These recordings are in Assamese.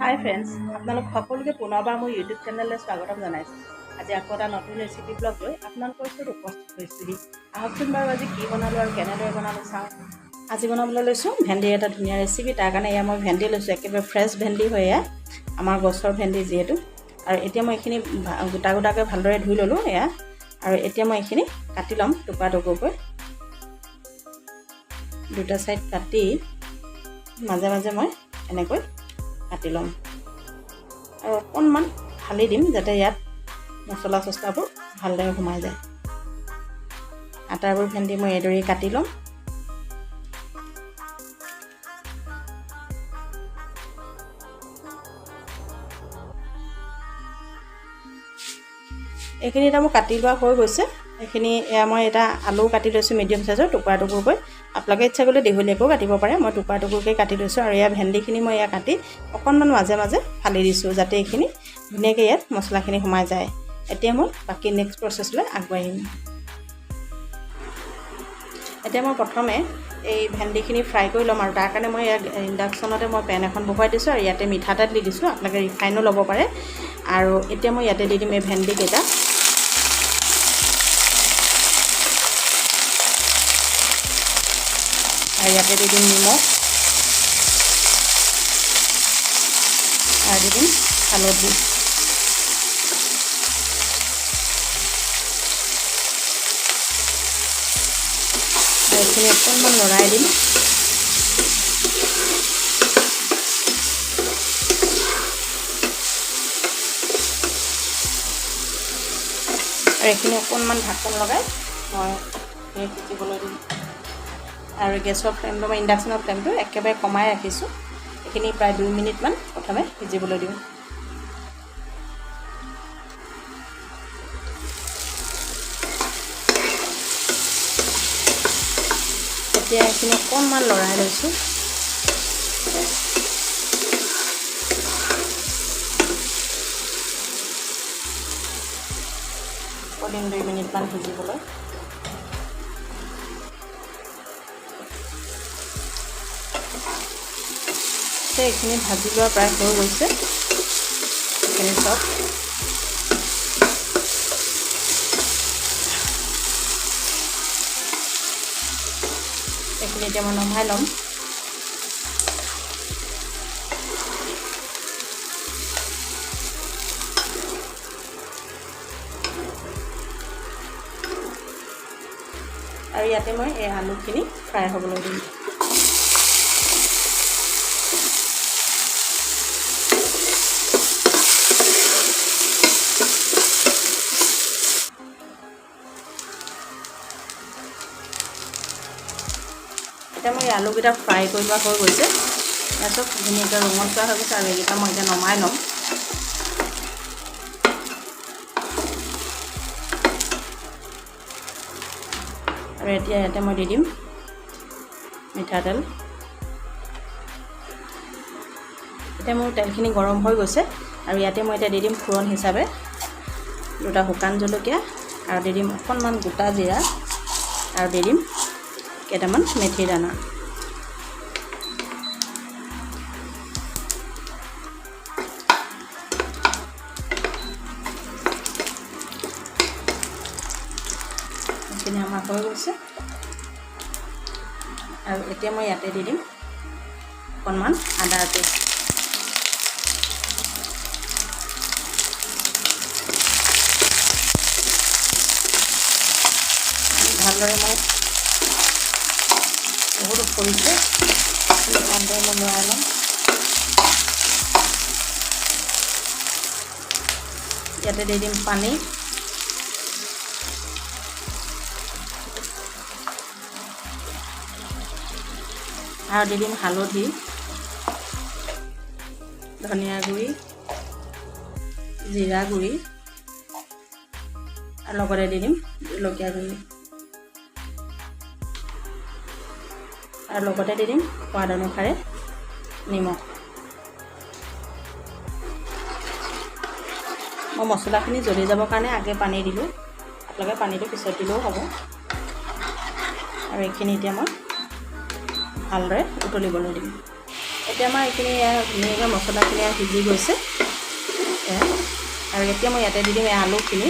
হাই ফ্ৰেণ্ডছ আপোনালোক সকলোকে পুনৰবাৰ মোৰ ইউটিউব চেনেললৈ স্বাগতম জনাইছোঁ। আজি আকৌ এটা নতুন ৰেচিপি ব্লগ লৈ আপোনালোকৰ ওচৰত উপস্থিত হৈছোঁহি। আহকচোন বাৰু আজি কি বনালোঁ আৰু কেনেদৰে বনালোঁ চাওঁ। আজি বনাবলৈ লৈছোঁ ভেন্দিৰ এটা ধুনীয়া ৰেচিপি তাৰ কাৰণে এয়া মই ভেন্দি লৈছোঁ একেবাৰে ফ্ৰেছ ভেন্দি হয় এয়া আমাৰ গছৰ ভেন্দি যিহেতু। আৰু এতিয়া মই এইখিনি গোটা গোটাকৈ ভালদৰে ধুই ল'লোঁ এয়া। আৰু এতিয়া মই এইখিনি কাটি ল'ম টুকুৰা টুকুৰকৈ দুটা ছাইড কাটি মাজে মাজে মই এনেকৈ কাটি ল'ম। আৰু অকণমান ঢালি দিম যাতে ইয়াত মছলা চচলাবোৰ ভালদৰে সোমাই যায়। আটাবোৰ ভেন্দি মই এইদৰেই কাটি ল'ম। এইখিনি এতিয়া মোৰ কাটি লোৱা হৈ গৈছে। এইখিনি এয়া মই এটা আলু কাটি লৈছোঁ মিডিয়াম চাইজৰ টুকুৰা টুকুৰকৈ। আপোনালোকে ইচ্ছা কৰিলে দীঘলীয়াকৈও কাটিব পাৰে। মই টুকুৰা টুকুৰকৈ কাটি লৈছোঁ আৰু এয়া ভেন্দিখিনি মই এয়া কাটি অকণমান মাজে মাজে ফালি দিছোঁ যাতে এইখিনি ধুনীয়াকৈ ইয়াত মছলাখিনি সোমাই যায়। এতিয়া মই বাকী নেক্সট প্ৰচেছলৈ আগবাঢ়িম। এতিয়া মই প্ৰথমে এই ভেন্দিখিনি ফ্ৰাই কৰি ল'ম আৰু তাৰ কাৰণে মই ইয়াত ইণ্ডাকশ্যনতে মই পেন এখন বহুৱাই দিছোঁ আৰু ইয়াতে মিঠাতেল দি দিছোঁ। আপোনালোকে ৰিফাইনো ল'ব পাৰে। আৰু এতিয়া মই ইয়াতে দি দিম এই ভেন্দিকেইটা। আৰু ইয়াতে দি দিম নিমখ। আৰু দি দিম হালধি। এইখিনি অকণমান লৰাই দিম আৰু এইখিনি অকণমান ঢাকন লগাই। মই এই দিম আৰু গেছৰ ফ্লেমটো মই ইণ্ডাকশ্যনৰ ফ্লেমটো একেবাৰে কমাই ৰাখিছোঁ। এইখিনি প্ৰায় দুই মিনিটমান প্ৰথমে সিজিবলৈ দিওঁ। এতিয়া এইখিনি অকণমান লৰাই লৈছোঁ। দিম দুই মিনিটমান সিজিবলৈ। এতিয়া এইখিনি ভাজি লোৱা প্ৰায় হৈ গৈছে। এইখিনি চব। এইখিনি এতিয়া মই নমাই ল'ম। আৰু ইয়াতে মই এই আলুখিনি ফ্ৰাই হ'বলৈ দিম। এই আলুকেইটা ফ্ৰাই কৰি লোৱা হৈ গৈছে। চব ধুনীয়াকৈ ৰঙচুৱা হৈ গৈছে আৰু এইকেইটা মই এতিয়া নমাই ল'ম। আৰু এতিয়া ইয়াতে মই দি দিম মিঠাতেল। এতিয়া মোৰ তেলখিনি গৰম হৈ গৈছে আৰু ইয়াতে মই এতিয়া দি দিম ফোৰণ হিচাপে। দুটা শুকান জলকীয়া আৰু দি দিম অকণমান গোটা জিৰা। আৰু দি দিম কেইটামান মেথি দানা। আমাৰ হৈ গৈছে। আৰু এতিয়া মই ইয়াতে দি দিম অকণমান আদাৰ পেষ্ট। ভালদৰে মই বহুত পৰিছে। ভালদৰে মই লৰাই ল'ম ইয়াতে দি দিম পানী। আৰু দি দিম হালধি ধনিয়া গুড়ি জিৰা গুড়ি আৰু লগতে দি দিম জলকীয়া গুড়ি। আৰু লগতে দি দিম সোৱাদ অনুসাৰে নিমখ। মই মছলাখিনি জ্বলি যাবৰ কাৰণে আগে পানী দিলোঁ। আপোনালোকে পানীটো পিছত দিলেও হ'ব। আৰু এইখিনি এতিয়া মই ভালদৰে উতলিবলৈ দিম। এতিয়া আমাৰ এইখিনি ধুনীয়াকৈ মছলাখিনি এয়া সিজি গৈছে। আৰু এতিয়া মই ইয়াতে দি দিম এই আলুখিনি।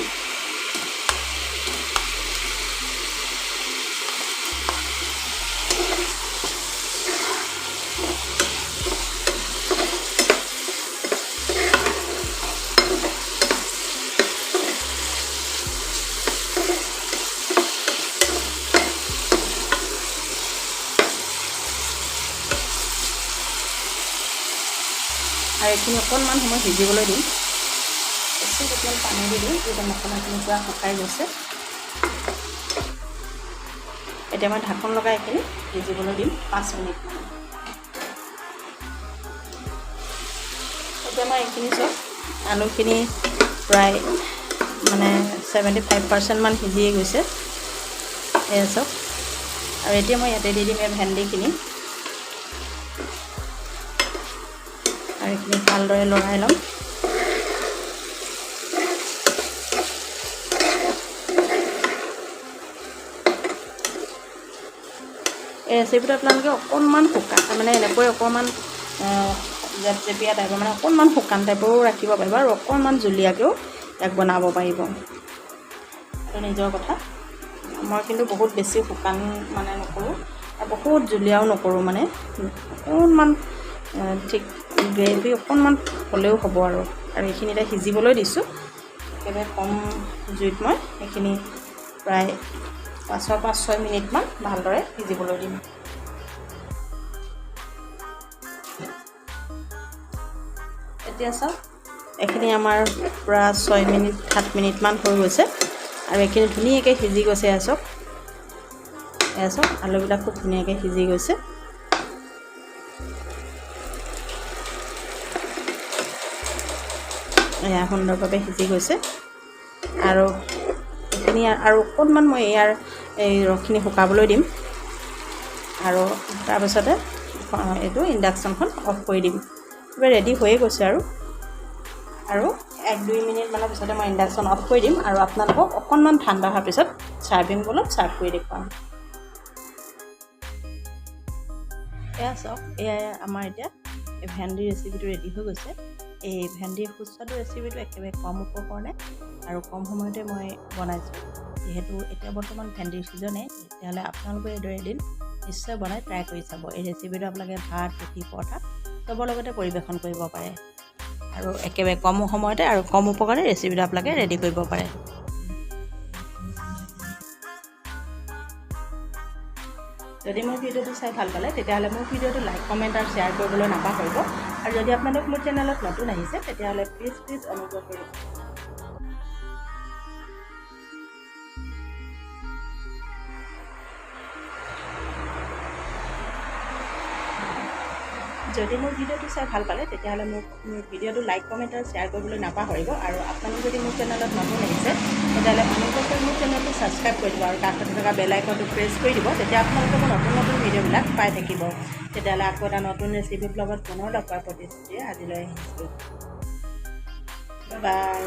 আৰু এইখিনি অকণমান সময় সিজিবলৈ দিম। বেছি কেইটামান পানী দি দিম এতিয়া মছলাখিনি পূৰা শুকাই গৈছে। এতিয়া মই ঢাকোন লগাই এইখিনি সিজিবলৈ দিম পাঁচ মিনিটমান এতিয়া মই এইখিনি চব আলুখিনি প্ৰায় মানে ছেভেণ্টি ফাইভ পাৰ্চেণ্টমান সিজিয়ে গৈছে। এয়া চাওক আৰু এতিয়া মই ইয়াতে দি দিম এই ভেন্দিখিনি। আৰু এইখিনি ভালদৰে লৰাই ল'ম। এই ৰেচিপিটো আপোনালোকে অকণমান শুকান মানে এনেকৈ অকণমান জেপজেপীয়া টাইপৰ মানে অকণমান শুকান টাইপৰো ৰাখিব পাৰিব আৰু অকণমান জুলীয়াকৈও ইয়াক বনাব পাৰিব। সেইটো নিজৰ কথা। মই কিন্তু বহুত বেছি শুকান মানে নকৰোঁ আৰু বহুত জুলীয়াও নকৰোঁ মানে। অকণমান ঠিক গ্ৰেভি অকণমান হ'লেও হ'ব আৰু। আৰু এইখিনি এতিয়া সিজিবলৈ দিছোঁ। একেবাৰে কম জুইত মই এইখিনি প্ৰায় পাঁচৰ পাঁচ ছয় মিনিটমান ভালদৰে সিজিবলৈ দিম। এতিয়া চাওক এইখিনি আমাৰ পূৰা ছয় মিনিট সাত মিনিটমান হৈ গৈছে। আৰু এইখিনি ধুনীয়াকৈ সিজি গৈছে এয়া চাওক। এয়া চাওক আলুবিলাক খুব ধুনীয়াকৈ সিজি গৈছে। সুন্দৰভাৱে সিজি গৈছে। আৰু এইখিনি আৰু অকণমান মই ইয়াৰ এই ৰসখিনি শুকাবলৈ দিম। আৰু তাৰপিছতে এইটো ইণ্ডাকশ্যনখন অফ কৰি দিম। কিবা ৰেডি হৈয়ে গৈছে আৰু। আৰু এক দুই মিনিটমানৰ পিছতে মই ইণ্ডাকশ্যন অফ কৰি দিম আৰু আপোনালোকক অকণমান ঠাণ্ডা হোৱাৰ পিছত ছাৰ্ভিং বলত ছাৰ্ভ কৰি দেখুৱাম। এয়া চাওক এয়া আমাৰ এতিয়া এই ভেন্দিৰ ৰেচিপিটো ৰেডি হৈ গৈছে। এই ভেন্দিৰ সুস্বাদু ৰেচিপিটো একেবাৰে কম উপকৰণে আৰু কম সময়তে মই বনাইছোঁ। যিহেতু এতিয়া বৰ্তমান ভেন্দিৰ ছিজনে তেতিয়াহ'লে আপোনালোকে এইদৰে এদিন নিশ্চয় বনাই ট্ৰাই কৰি চাব। এই ৰেচিপিটো আপোনালোকে ভাত ৰুটি পৰঠা চবৰ লগতে পৰিৱেশন কৰিব পাৰে। আৰু একেবাৰে কম সময়তে আৰু কম উপকাৰে ৰেচিপিটো আপোনালোকে ৰেডি কৰিব পাৰে। যদি মোৰ ভিডিঅ'টো চাই ভালো পালে, তেতিয়াহ'লে মোৰ ভিডিঅ'টো লাইক কমেণ্ট আৰু শ্বেয়াৰ কৰিবলৈ নাপাহৰিব। আৰু যদি আপোনালোক মোৰ চেনেলত নতুন আহিছে, তেতিয়াহ'লে প্লিজ প্লিজ অনুগ্ৰহ কৰি যদি মোৰ ভিডিঅ'টো চাই ভালো পালে, তেতিয়াহ'লে মোক মোৰ ভিডিঅ'টো লাইক, কমেণ্ট আৰু শ্বেয়াৰ কৰিবলৈ নাপাহৰিব। আৰু আপোনালোক যদি মোৰ চেনেলত নতুন আহিছে, তেতিয়াহ'লে অনুগ্ৰহ কৰি মোৰ চেনেলটো ছাবস্ক্ৰাইব কৰি দিব আৰু কাষতে থকা বেল আইকনটো প্ৰেছ কৰি দিব, তেতিয়া আপোনালোকে মোৰ নতুন নতুন ভিডিঅ'বিলাক পাই থাকিব। তেতিয়াহ'লে আকৌ এটা নতুন ৰেচিপিৰ লগত পুনৰ লগ পোৱাৰ প্ৰতিশ্ৰুতিৰে আজিলৈ আহিছোঁ। বাই